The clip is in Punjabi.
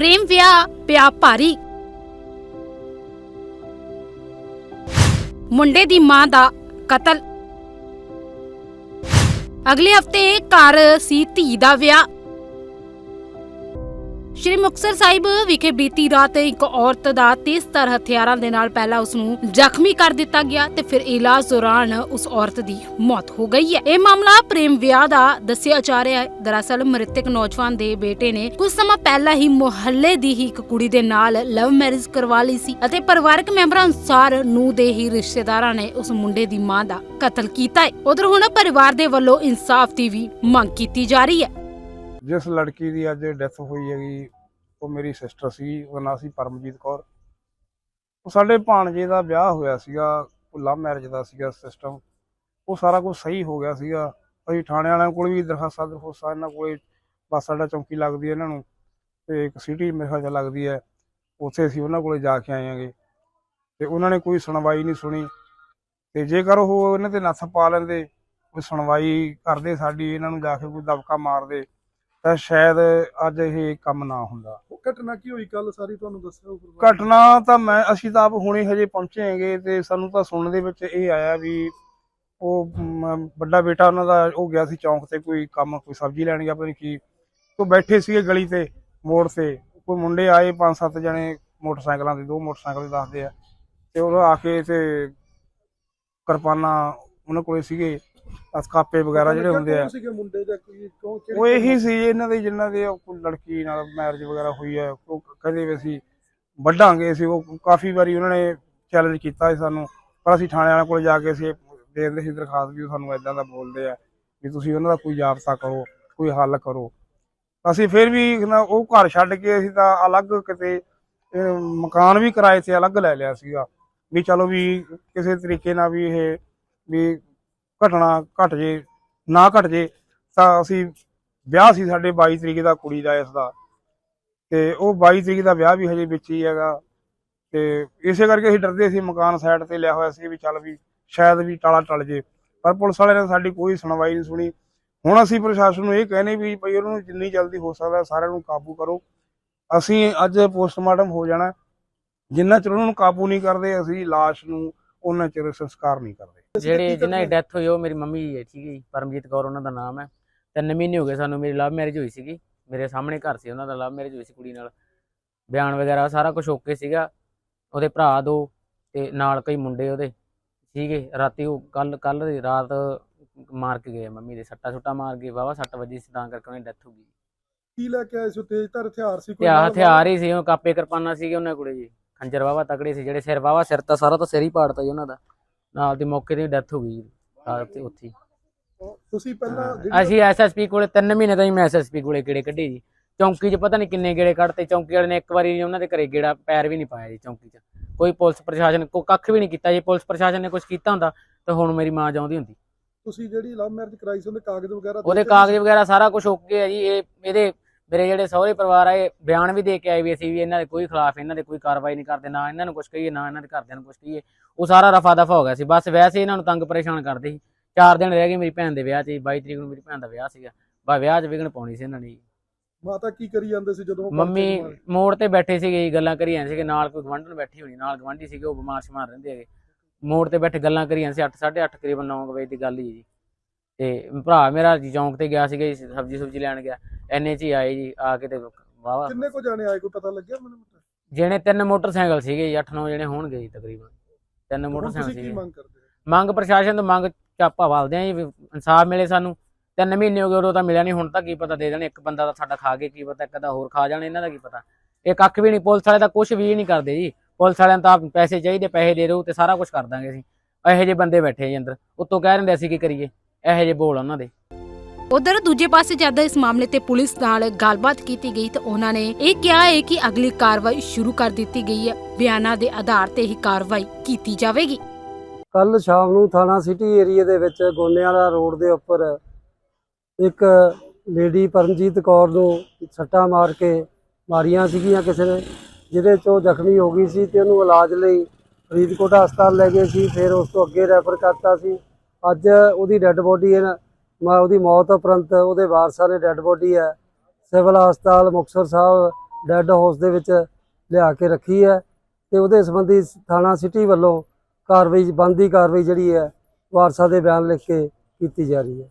ਪ੍ਰੇਮ ਵਿਆਹ, ਪਿਆ ਭਾਰੀ। ਮੁੰਡੇ ਦੀ ਮਾਂ ਦਾ ਕਤਲ। ਅਗਲੇ ਹਫ਼ਤੇ ਘਰ ਸੀ ਧੀ ਦਾ ਵਿਆਹ। ਸ਼੍ਰੀ ਮੁਕਤਸਰ ਸਾਹਿਬ ਵਿਖੇ ਬੀਤੀ ਰਾਤ ਇੱਕ ਔਰਤ ਦਾ ਤੇਜ਼ਧਾਰ ਹਥਿਆਰਾਂ ਦੇ ਨਾਲ ਪਹਿਲਾਂ ਉਸ ਨੂੰ ਜ਼ਖਮੀ ਕਰ ਦਿੱਤਾ ਗਿਆ ਤੇ ਫਿਰ ਇਲਾਜ ਦੌਰਾਨ ਉਸ ਔਰਤ ਦੀ ਮੌਤ ਹੋ ਗਈ ਹੈ। ਇਹ ਮਾਮਲਾ ਪ੍ਰੇਮ ਵਿਆਹ ਦਾ ਦੱਸਿਆ ਜਾ ਰਿਹਾ ਹੈ। ਦਰਅਸਲ ਮ੍ਰਿਤਕ ਨੌਜਵਾਨ ਦੇ ਬੇਟੇ ਨੇ ਕੁਝ ਸਮਾਂ ਪਹਿਲਾਂ ਹੀ ਮੁਹੱਲੇ ਦੀ ਹੀ ਇੱਕ ਕੁੜੀ ਦੇ ਨਾਲ ਲਵ ਮੈਰਿਜ ਕਰਵਾ ਲਈ ਸੀ ਅਤੇ ਪਰਿਵਾਰਕ ਮੈਂਬਰਾਂ ਅਨੁਸਾਰ ਨੂੰ ਦੇ ਹੀ ਰਿਸ਼ਤੇਦਾਰਾਂ ਨੇ ਉਸ ਮੁੰਡੇ ਦੀ ਮਾਂ ਦਾ ਕਤਲ ਕੀਤਾ ਹੈ। ਉਧਰ ਹੁਣ ਪਰਿਵਾਰ ਦੇ ਵੱਲੋਂ ਇਨਸਾਫ ਦੀ ਵੀ ਮੰਗ ਕੀਤੀ ਜਾ ਰਹੀ ਹੈ। ਜਿਸ ਲੜਕੀ ਦੀ ਅੱਜ ਡੈਥ ਹੋਈ ਹੈਗੀ, ਉਹ ਮੇਰੀ ਸਿਸਟਰ ਸੀ, ਉਹਦਾ ਨਾਂ ਸੀ ਪਰਮਜੀਤ ਕੌਰ। ਉਹ ਸਾਡੇ ਭਾਣਜੇ ਦਾ ਵਿਆਹ ਹੋਇਆ ਸੀਗਾ, ਉਹ ਲਵ ਮੈਰਿਜ ਦਾ ਸੀਗਾ ਸਿਸਟਮ ਉਹ ਸਾਰਾ ਕੁਝ ਸਹੀ ਹੋ ਗਿਆ ਸੀਗਾ। ਅਸੀਂ ਥਾਣੇ ਵਾਲਿਆਂ ਕੋਲ ਵੀ ਦਰਖਾਸਤਾਂ ਦਰਖਾਸਤਾਂ ਇਹਨਾਂ ਕੋਲੇ, ਬਸ ਸਾਡਾ ਚੌਂਕੀ ਲੱਗਦੀ ਹੈ ਇਹਨਾਂ ਨੂੰ, ਤੇ ਇੱਕ ਸਿਟੀ ਮੇਰੇ ਖਿਆਲ ਲੱਗਦੀ ਹੈ, ਉੱਥੇ ਅਸੀਂ ਉਹਨਾਂ ਕੋਲੇ ਜਾ ਕੇ ਆਏ ਆਂਗੇ ਤੇ ਉਹਨਾਂ ਨੇ ਕੋਈ ਸੁਣਵਾਈ ਨਹੀਂ ਸੁਣੀ। ਤੇ ਜੇਕਰ ਉਹ ਇਹਨਾਂ ਤੇ ਨੱਥ ਪਾ ਲੈਂਦੇ, ਕੋਈ ਸੁਣਵਾਈ ਕਰਦੇ ਸਾਡੀ, ਇਹਨਾਂ ਨੂੰ ਜਾ ਕੇ ਕੋਈ ਦਬਕਾ ਮਾਰਦੇ ਤਾਂ ਸ਼ਾਇਦ ਅੱਜ ਇਹ ਕੰਮ ਨਾ ਹੁੰਦਾ। ਉਹ ਘਟਨਾ ਕੀ ਹੋਈ? ਕੱਲ ਸਾਰੀ ਤੁਹਾਨੂੰ ਦੱਸਿਆ ਉਹ ਘਟਨਾ ਤਾਂ ਮੈਂ ਅਸੀਂ ਤਾਂ ਆਪ ਹੁਣੇ ਹਜੇ ਪਹੁੰਚੇ ਹੈਗੇ ਤੇ ਸਾਨੂੰ ਤਾਂ ਸੁਣਨ ਦੇ ਵਿੱਚ ਇਹ ਆਇਆ ਵੀ ਉਹ ਵੱਡਾ ਬੇਟਾ ਉਹਨਾਂ ਦਾ ਉਹ ਗਿਆ ਸੀ ਚੌਂਕ ਤੇ ਕੋਈ ਕੰਮ ਕੋਈ ਸਬਜ਼ੀ ਲੈਣ ਗਿਆ ਪਤਾ ਨਹੀਂ ਕੀ। ਉਹ ਬੈਠੇ ਸੀਗੇ ਗਲੀ ਤੇ ਮੋੜ ਤੇ। ਕੋਈ ਮੁੰਡੇ ਆਏ ਪੰਜ ਸੱਤ ਜਣੇ ਮੋਟਰਸਾਈਕਲਾਂ ਤੇ ਦੋ ਮੋਟਰਸਾਈਕਲ ਦੇ ਦੱਸਦੇ ਆ। ਤੇ ਉਹ ਆ ਕੇ ਤੇ ਕਿਰਪਾਨਾਂ ਉਹਨਾਂ ਕੋਲੇ ਸੀਗੇ। ਅਸਕਾਪੇ ਵਗੈਰਾ ਜਿਹੜੇ ਹੁੰਦੇ ਆ। ਸੀਗੇ ਮੁੰਡੇ ਉਹ ਇਹੀ ਸੀ ਇਹਨਾਂ ਦੇ ਜਿਨ੍ਹਾਂ ਦੇ ਉਹ ਲੜਕੀ ਨਾਲ ਮੈਰਿਜ ਵਗੈਰਾ ਹੋਈ ਹੈ ਉਹ ਕਦੇ ਵੀ ਅਸੀਂ ਵੱਢਾਂਗੇ ਅਸੀਂ ਉਹ ਕਾਫੀ ਵਾਰੀ ਉਹਨਾਂ ਨੇ ਚੈਲੰਜ ਕੀਤਾ ਸੀ ਸਾਨੂੰ ਪਰ ਅਸੀਂ ਥਾਣੇ ਵਾਲਿਆਂ ਕੋਲ ਜਾ ਕੇ ਅਸੀਂ ਦੇ ਦਿੰਦੇ ਸੀ ਦਰਖਾਸਤ ਵੀ ਸਾਨੂੰ ਇਦਾਂ ਦਾ ਬੋਲਦੇ ਆ ਵੀ ਤੁਸੀਂ ਉਹਨਾਂ ਦਾ ਕੋਈ ਜਾਬਤਾ ਕਰੋ ਕੋਈ ਹੱਲ ਕਰੋ। ਅਸੀਂ ਫਿਰ ਵੀ ਉਹ ਘਰ ਛੱਡ ਕੇ ਅਸੀਂ ਤਾਂ ਅਲੱਗ ਕਿਤੇ ਮਕਾਨ ਵੀ ਕਿਰਾਏ ਤੇ ਅਲੱਗ ਲੈ ਲਿਆ ਸੀਗਾ। ਵੀ ਚਲੋ ਵੀ ਕਿਸੇ ਤਰੀਕੇ ਨਾਲ ਵੀ ਇਹ ਵੀ ਘਟਨਾ ਘਟ ਜੇ, ਨਾ ਘਟ ਜੇ, ਤਾਂ ਅਸੀਂ ਵਿਆਹ ਸੀ ਸਾਡੇ 22 ਤਰੀਕ ਦਾ ਕੁੜੀ ਦਾ ਇਸ ਦਾ। ਤੇ ਉਹ 22 ਤਰੀਕ ਦਾ ਵਿਆਹ ਵੀ ਹਜੇ ਵਿੱਚ ਹੀ ਹੈਗਾ। ਤੇ ਇਸੇ ਕਰਕੇ ਅਸੀਂ ਡਰਦੇ ਸੀ ਮਕਾਨ ਸਾਈਡ ਤੇ ਲਿਆ ਹੋਇਆ ਸੀ ਵੀ ਚੱਲ ਵੀ ਸ਼ਾਇਦ ਵੀ ਟਾਲਾ ਟਲ ਜੇ। ਪਰ ਪੁਲਿਸ ਵਾਲਿਆਂ ਨੇ ਸਾਡੀ ਕੋਈ ਸੁਣਵਾਈ ਨਹੀਂ ਸੁਣੀ। ਹੁਣ ਅਸੀਂ ਪ੍ਰਸ਼ਾਸਨ ਨੂੰ ਇਹ ਕਹਿੰਦੇ ਵੀ ਭਈ ਉਹਨਾਂ ਨੂੰ ਜਿੰਨੀ ਜਲਦੀ ਹੋ ਸਕਦਾ ਸਾਰਿਆਂ ਨੂੰ ਕਾਬੂ ਕਰੋ। ਅਸੀਂ ਅੱਜ ਪੋਸਟਮਾਰਟਮ ਹੋ ਜਾਣਾ। ਜਿੰਨਾ ਚਿਰ ਉਹਨਾਂ ਨੂੰ ਕਾਬੂ ਨਹੀਂ ਕਰਦੇ, ਅਸੀਂ ਲਾਸ਼ ਨੂੰ ਉਹਨਾਂ ਚਿਰ ਸੰਸਕਾਰ ਨਹੀਂ ਕਰਦੇ। ਜਿਹੜੇ ਜਿਨ੍ਹਾਂ ਦੀ ਡੈਥ ਹੋਈ ਉਹ ਮੇਰੀ ਮੰਮੀ ਹੈ ਠੀਕ ਹੈ ਜੀ। ਪਰਮਜੀਤ ਕੌਰ ਉਹਨਾਂ ਦਾ ਨਾਮ ਹੈ। ਤਿੰਨ ਮਹੀਨੇ ਹੋ ਗਏ ਸਾਨੂੰ ਮੇਰੀ ਲਵ ਮੈਰਿਜ ਹੋਈ ਸੀਗੀ। ਮੇਰੇ ਸਾਹਮਣੇ ਘਰ ਸੀ ਉਹਨਾਂ ਦਾ ਲਵ ਮੈਰਿਜ ਹੋਈ ਸੀ ਕੁੜੀ ਨਾਲ। ਬਿਆਨ ਵਗੈਰਾ ਸਾਰਾ ਕੁਝ ਓਕੇ ਸੀਗਾ। ਉਹਦੇ ਭਰਾ ਦੋ ਤੇ ਨਾਲ ਕਈ ਮੁੰਡੇ ਉਹਦੇ। ਸੀਗੇ ਰਾਤੀ ਉਹ ਕੱਲ ਕੱਲ ਦੀ ਰਾਤ ਮਾਰ ਕੇ ਗਏ ਮੰਮੀ ਦੇ। ਸੱਟਾ ਸੁੱਟਾ ਮਾਰ ਕੇ ਵਾਵਾ ਸੱਟ ਵੱਜੀ ਸੀ ਤਾਂ ਕਰਕੇ ਉਹਦੀ ਡੈਥ ਹੋ ਗਈ। ਕੀ ਲੈ ਕੇ ਆਏ ਸੀ ਤੇਜ਼ ਧਾਰ ਹਥਿਆਰ ਸੀ ਕੋਈ? ਹਥਿਆਰ ਹੀ ਸੀ ਉਹ ਕਾਪੇ ਕਿਰਪਾਨਾਂ ਸੀਗੇ ਉਹਨਾਂ ਕੋਲੇ ਜੀ। ਖੰਜਰ ਵਾਵਾ ਤਕੜੇ ਸੀ ਜਿਹੜੇ ਸਿਰ ਵਾਵਾ ਸਿਰ ਤਾਂ ਸਾਰਾ ਤਾਂ ਸਿਰ ਹੀ ਪਾੜਤਾ ਜੀ ਉਹਨਾਂ ਦਾ। ਨਾਲ ਦੀ ਮੌਕੇ ਤੇ ਡੈਥ ਹੋ ਗਈ ਜੀ ਰਾਤ ਤੇ ਉੱਥੇ ਹੀ। ਤੁਸੀਂ ਪਹਿਲਾਂ ਜਿਹੜੀ ਅਸੀਂ ਐਸਐਸਪੀ ਕੋਲੇ 3 ਮਹੀਨੇ ਤੋਂ ਹੀ ਮੈਂ ਐਸਐਸਪੀ ਕੋਲੇ ਗੇੜੇ ਕੱਢੇ ਜੀ। ਚੌਂਕੀ 'ਚ ਪਤਾ ਨਹੀਂ ਕਿੰਨੇ ਗੇੜੇ ਕੱਢਤੇ ਚੌਂਕੀ ਵਾਲੇ ਨੇ ਇੱਕ ਵਾਰੀ ਨੀ ਉਹਨਾਂ ਦੇ ਘਰੇ ਗੇੜਾ ਪੈਰ ਵੀ ਨਹੀਂ ਪਾਇਆ ਜੀ ਚੌਂਕੀ 'ਚ। ਕੋਈ ਪੁਲਿਸ ਪ੍ਰਸ਼ਾਸਨ ਕੋ ਕੱਖ ਵੀ ਨਹੀਂ ਕੀਤਾ ਜੀ ਪੁਲਿਸ ਪ੍ਰਸ਼ਾਸਨ ਨੇ ਕੁਝ ਕੀਤਾ ਹੁੰਦਾ ਤਾਂ ਹੁਣ ਮੇਰੀ ਮਾਂ ਜਾਉਂਦੀ ਹੁੰਦੀ। ਤੁਸੀਂ ਜਿਹੜੀ ਲਵ ਮੈਰਿਜ ਕਰਾਈ ਸੀ ਉਹਦੇ ਕਾਗਜ਼ ਵਗੈਰਾ ਉਹਦੇ ਕਾਗਜ਼ ਵਗੈਰਾ ਸਾਰਾ ਕੁਝ ਓਕੇ ਹੈ ਜੀ ਇਹ ਇਹਦੇ ਮੇਰੇ ਜਿਹੜੇ ਸਹੁਰੇ ਪਰਿਵਾਰ ਆ ਇਹ ਬਿਆਨ ਵੀ ਦੇ ਕੇ ਆਏ ਵੀ ਅਸੀਂ ਵੀ ਇਹਨਾਂ ਦੇ ਕੋਈ ਖਿਲਾਫ ਇਹਨਾਂ ਦੇ ਕੋਈ ਕਾਰਵਾਈ ਨਹੀਂ ਕਰਦੇ ਨਾ ਇਹਨਾਂ ਨੂੰ ਕੁਝ ਕਹੀਏ ਨਾ ਇਹਨਾਂ ਦੇ ਘਰਦਿਆਂ ਨੂੰ ਕੁਝ ਕਹੀਏ। ਉਹ ਸਾਰਾ ਰਫਾ ਦਫਾ ਹੋ ਗਿਆ ਸੀ। ਬਸ ਵੈਸੇ ਇਹਨਾਂ ਨੂੰ ਤੰਗ ਪਰੇਸ਼ਾਨ ਕਰਦੇ ਸੀ। ਚਾਰ ਦਿਨ ਰਹਿ ਗਏ ਮੇਰੀ ਭੈਣ ਦੇ ਵਿਆਹ 'ਚ ਜੀ, 22 ਤਰੀਕ ਨੂੰ ਮੇਰੀ ਭੈਣ ਦਾ ਵਿਆਹ ਸੀਗਾ। ਬਾ ਵਿਆਹ 'ਚ ਵਿਗਣ ਪਾਉਣੀ ਸੀ ਇਹਨਾਂ ਨੇ ਜੀ। ਮਾਤਾ ਕੀ ਕਰੀ ਜਾਂਦੇ ਸੀ ਜਦੋਂ ਮੰਮੀ? ਮੋੜ ਤੇ ਬੈਠੇ ਸੀਗੇ ਜੀ, ਗੱਲਾਂ ਕਰੀ ਜਾਂਦੇ ਸੀਗੇ। ਨਾਲ ਕੋਈ ਗਵੰਡਣ ਬੈਠੀ ਹੋਣੀ ਨਾਲ ਗਵੰਡੀ ਸੀਗੇ ਉਹ ਬਿਮਾਰ ਸ਼ਮਾਰ ਰਹਿੰਦੇ ਹੈਗੇ। ਮੋੜ ਤੇ ਬੈਠੇ ਗੱਲਾਂ ਕਰੀ ਜਾਂਦੇ ਸੀ। 8 8:30 ਤਕਰੀਬਨ 9 ਵਜੇ ਦੀ ਗੱਲ ਹੀ ਜੀ। ਤੇ ਭਰਾ ਮੇਰਾ ਜੀ ਚੌਂਕ ਤੇ ਗਿਆ ਸੀਗਾ ਸਬਜ਼ੀ ਸੁਬਜ਼ੀ ਲੈਣ ਗਿਆ। ਐਨੇ ਚ ਹੀ ਆਏ ਜੀ ਆ ਕੇ ਤੇ ਵਾਵਾ ਕਿੰਨੇ ਕੋ ਜਾਣੇ ਆਏ ਕੋਈ ਪਤਾ ਲੱਗਿਆ ਮੈਨੂੰ? ਜਿਹੜੇ ਤਿੰਨ ਮੋਟਰਸਾਈਕਲ ਸੀਗੇ ਜੀ 8-9 ਜਣੇ ਹੋਣਗੇ ਜੀ ਤਕਰੀਬਨ। ਤਿੰਨ ਮੋਟਰਸਾਈਕਲ ਸੀਗੇ। ਮੰਗ ਕਰਦੇ ਹੋ? ਮੰਗ ਪ੍ਰਸ਼ਾਸਨ ਤੋਂ ਮੰਗ ਚਾਪਾ ਵਾਲਦੇ ਆ ਜੀ ਇਨਸਾਫ ਮਿਲੇ ਸਾਨੂੰ। ਤਿੰਨ ਮਹੀਨੇ ਹੋ ਗਏ ਉਦੋਂ ਤਾਂ ਮਿਲਿਆ ਨਹੀਂ ਹੁਣ ਤਾਂ ਕੀ ਪਤਾ ਦੇ ਦੇਣ ਇੱਕ ਬੰਦਾ ਤਾਂ ਸਾਡਾ ਖਾ ਕੇ ਕੀ ਪਤਾ ਇੱਕ ਦਾ ਹੋਰ ਖਾ ਜਾਣ ਇਹਨਾਂ ਦਾ ਕੀ ਪਤਾ। ਇਹ ਕੱਖ ਵੀ ਨਹੀਂ ਪੁਲਿਸ ਵਾਲੇ ਤਾਂ ਕੁਝ ਵੀ ਨਹੀਂ ਕਰਦੇ ਜੀ। ਪੁਲਿਸ ਵਾਲਿਆਂ ਤਾਂ ਪੈਸੇ ਚਾਹੀਦੇ ਪੈਸੇ ਦੇ ਦਿਓ ਤੇ ਸਾਰਾ ਕੁਝ ਕਰ ਦਾਂਗੇ ਅਸੀਂ। ਇਹੋ ਜਿਹੇ ਬੰਦੇ ਬੈਠੇ ਜੀ ਅੰਦਰ ਉੱਤੋਂ ਕਹਿ ਰਹੇ ਅਸੀਂ ਕੀ ਕਰੀਏ ਇਹੋ ਜਿਹੇ ਬੋਲ ਉਹਨਾਂ ਦੇ। ਉਧਰ ਦੂਜੇ ਪਾਸੇ ਜਦ ਇਸ ਮਾਮਲੇ ਤੇ ਪੁਲਿਸ ਨਾਲ ਗੱਲਬਾਤ ਕੀਤੀ ਗਈ ਤਾਂ ਉਹਨਾਂ ਨੇ ਇਹ ਕਿਹਾ ਹੈ ਕਿ ਅਗਲੀ ਕਾਰਵਾਈ ਸ਼ੁਰੂ ਕਰ ਦਿੱਤੀ ਗਈ ਹੈ। ਬਿਆਨਾਂ ਦੇ ਆਧਾਰ ਤੇ ਹੀ ਕਾਰਵਾਈ ਕੀਤੀ ਜਾਵੇਗੀ। ਕੱਲ ਸ਼ਾਮ ਨੂੰ ਥਾਣਾ ਸਿਟੀ ਏਰੀਆ ਦੇ ਵਿੱਚ ਗੋਨੇਵਾਲਾ ਰੋਡ ਦੇ ਉੱਪਰ ਇੱਕ ਲੇਡੀ ਪਰਮਜੀਤ ਕੌਰ ਨੂੰ ਸੱਟਾਂ ਮਾਰ ਕੇ ਮਾਰੀਆਂ ਸੀਗੀਆਂ ਕਿਸੇ ਨੇ, ਜਿਹਦੇ ਚੋਂ ਜ਼ਖਮੀ ਹੋ ਗਈ ਸੀ ਤੇ ਉਹਨੂੰ ਇਲਾਜ ਲਈ ਫਰੀਦਕੋਟ ਹਸਪਤਾਲ ਲੈ ਗਏ ਸੀ, ਫਿਰ ਉਸ ਤੋਂ ਅੱਗੇ ਰੈਫਰ ਕਰਤਾ ਸੀ। ਅੱਜ ਉਹਦੀ ਡੈੱਡ ਬੋਡੀ ਮੈਂ ਉਹਦੀ ਮੌਤ ਉਪਰੰਤ ਉਹਦੇ ਵਾਰਸਾਂ ਨੇ ਡੈੱਡ ਬੋਡੀ ਹੈ ਸਿਵਲ ਹਸਪਤਾਲ ਮੁਕਤਸਰ ਸਾਹਿਬ ਡੈੱਡ ਹਾਊਸ ਦੇ ਵਿੱਚ ਲਿਆ ਕੇ ਰੱਖੀ ਹੈ ਤੇ ਉਹਦੇ ਸੰਬੰਧੀ ਥਾਣਾ ਸਿਟੀ ਵੱਲੋਂ ਕਾਰਵਾਈ ਬੰਦੀ ਕਾਰਵਾਈ ਜਿਹੜੀ ਹੈ ਵਾਰਸਾਂ ਦੇ ਬਿਆਨ ਲਿਖ ਕੇ ਕੀਤੀ ਜਾ ਰਹੀ ਹੈ